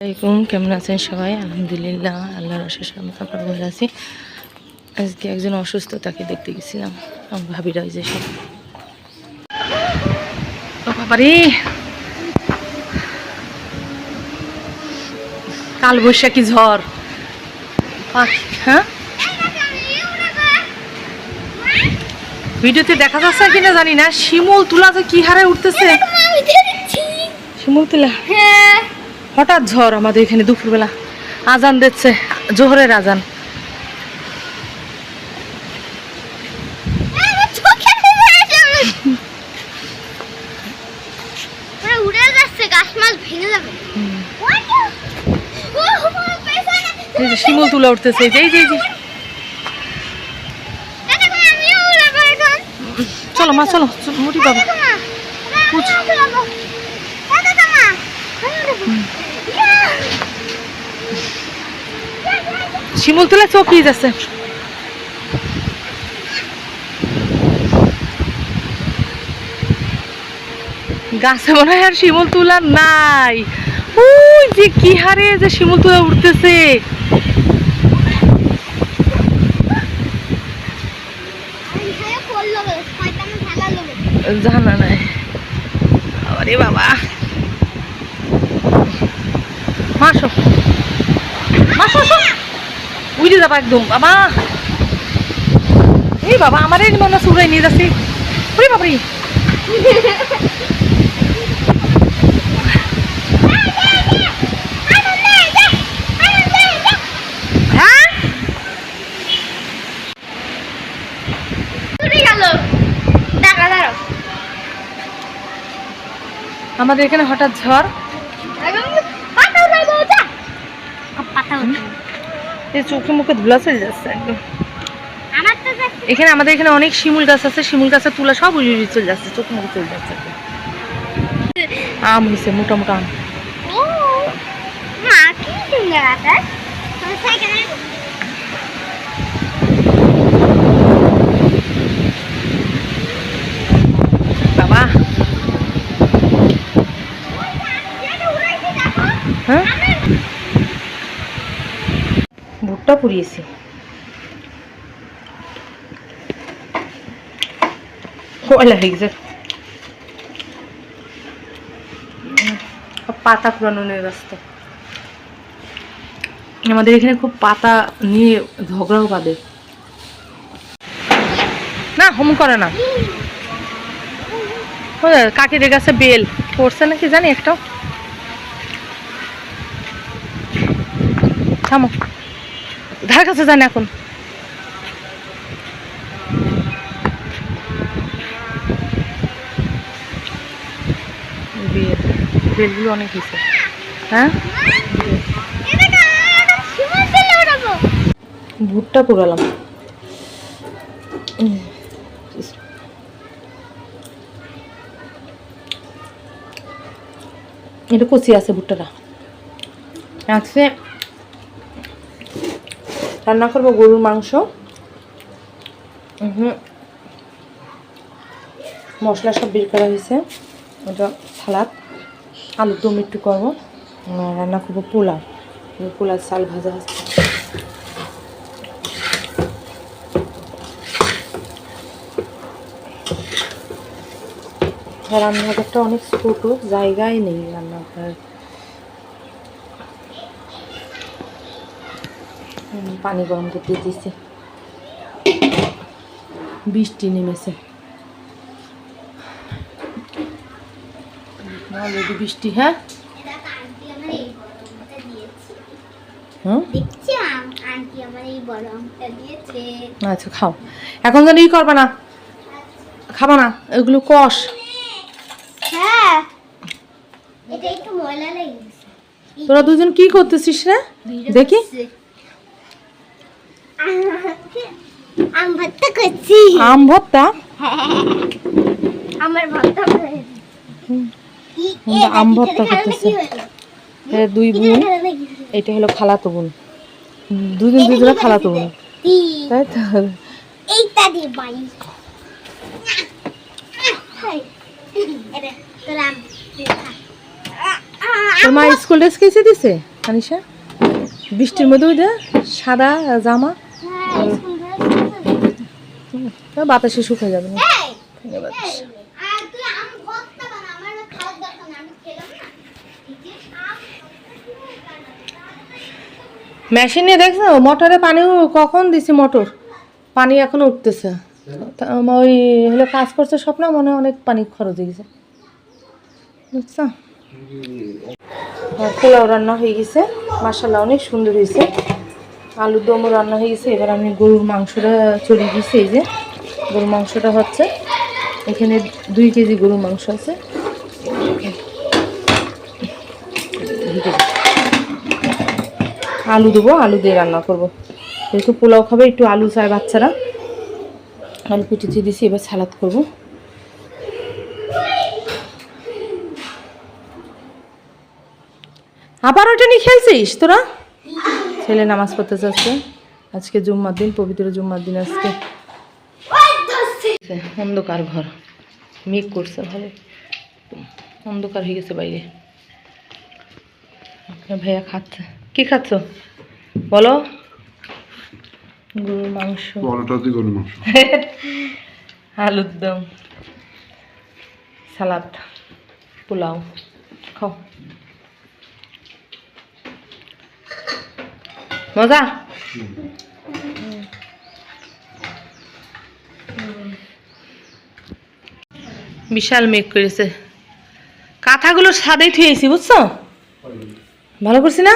আসসালামাইকুম কেমন আছেন সবাই? আলহামদুলিল্লাহ আল্লাহর অশেষ আমরা ভালো আছি। আজকে একজন অসুস্থ তাকে দেখতে গেছিলাম আমার ভাবিরা ওই যে সব। ও বাবারে! কাল বৈশাখী ঝড়। হ্যাঁ? ভিডিওতে দেখা যাচ্ছে কিনা জানি না শিমুল তুলা যে কি হারে উঠতেছে? শিমুল তুলা? হ্যাঁ হঠাৎ ঝড় আমাদের এখানে দুপুরবেলা। আজান দিচ্ছে জোহরের আজান। শিমুল তুলা উঠতেছে এই যে চলো মা চলো চলো, মুটি বাবা। শিমুল তুলা চপিয়ে যাচ্ছে গাছে মনে হয় আর শিমুল তুলা নাই। ওই যে কি হারে যে শিমুল তুলা উঠতেছে। জানা নাই। আরে বাবা মাসো মাসো মাসো যাবা একদম বাবা। এই বাবা আমার মনে নিয়ে যাচ্ছি। ওরে বাবারি হ্যাঁ? আমাদের এখানে হঠাৎ ঝড়। এই চোখে মুখে ধুলা চলে যাচ্ছে একদম। এখানে আমাদের এখানে অনেক শিমুল গাছ আছে শিমুল গাছের তুলা সব উড়ি উড়ি চলে যাচ্ছে চোখে মুখে চলে যাচ্ছে আম হয়েছে মোটা মোটা আম ও মা কি সুন্দর আছে তোমার সাইকেলে বাবা হ্যাঁ ভুট্টা পুড়িয়েছি। কয়লা হয়ে গেছে পাতা পুরানো নিয়ে ব্যস্ত আমাদের এখানে খুব পাতা নিয়ে ঝগড়াও বাঁধে। না, হোম করে না। কাকিদের কাছে বেল পড়ছে নাকি জানি একটা থামো। ধার কাছে জানি এখন। বেলগুলো অনেক হয়েছে। হ্যাঁ? ভুট্টা পুরালাম এটা কচি আছে ভুট্টাটা আজকে রান্না করব গরুর মাংস। হুম মশলা সব বের করা হয়েছে। ওটা সালাদ আলুর দম একটু করব। রান্না করব পোলাও। পোলাও চাল ভাজা আছে। রান্নাঘরটা অনেক ছোট জায়গায় নেই রান্নাঘর। পানি গরম করতে দিয়েছি। বৃষ্টি নেমেছে। অলরেডি বৃষ্টি হ্যাঁ? আচ্ছা খাও। এখন যেন ই করবা না। খাবা না এগুলো কষ। হ্যাঁ। এটা একটু ময়লা লেগেছে তোরা দুজন কি করতেছিস রে? দেখি। আম ভর্তা করছি। আম ভর্তা? আমার ভর্তা আম ভর্তা করতেছে। দুই বোন। এটা হলো খালাতো বোন। দুজন দুজনে খালাতো বোন। তাই তো? এইটা দিয়ে বাই। তোর মা স্কুল ড্রেস কেসে দিছে আনিসা বৃষ্টির মধ্যে ওই যে সাদা জামা হ্যাঁ স্কুল ড্রেস তা বাতাসে শুকিয়ে যাবে। না। বাতাস। মেশিন দেখছ? মোটরে পানি কখন দিছি মোটর? পানি এখনও উঠতেছে। ওই হলো কাজ করছে স্বপ্ন মনে হয় অনেক পানি খরচ হয়ে গেছে। বুঝছ? পোলাও রান্না হয়ে গেছে। মাসাল্লাহ অনেক সুন্দর হয়েছে। আলুর দমও রান্না হয়ে গেছে। এবার আমি গরুর মাংসটা চলে গেছি এই যে গরুর মাংসটা হচ্ছে। এখানে দুই কেজি গরুর মাংস আছে। আলু দেবো, আলু দিয়ে রান্না করব। যেহেতু পোলাও খাবে, একটু আলু চায় বাচ্চারা। আলু কুচিতে দিছি এবার সালাদ করব। আবার ওটা নিয়ে খেলছিস তোরা? ছেলে নামাজ পড়তে চাচ্ছে আজকে জুম্মার দিন পবিত্র জুম্মার দিন আজকে। অন্ধকার ঘর। মেঘ করছে ভালো। অন্ধকার হয়ে গেছে বাইরে। আপনার ভাইয়া খাচ্ছে। কি খাচ্ছ? বলো। গরুর মাংস। আলুর দম। সালাদ। পোলাও। খাও। মজা? বিশাল মেঘ করেছে। কাঁথাগুলো সাদেই থুয়েছি বুঝছ? ভালো করছি না?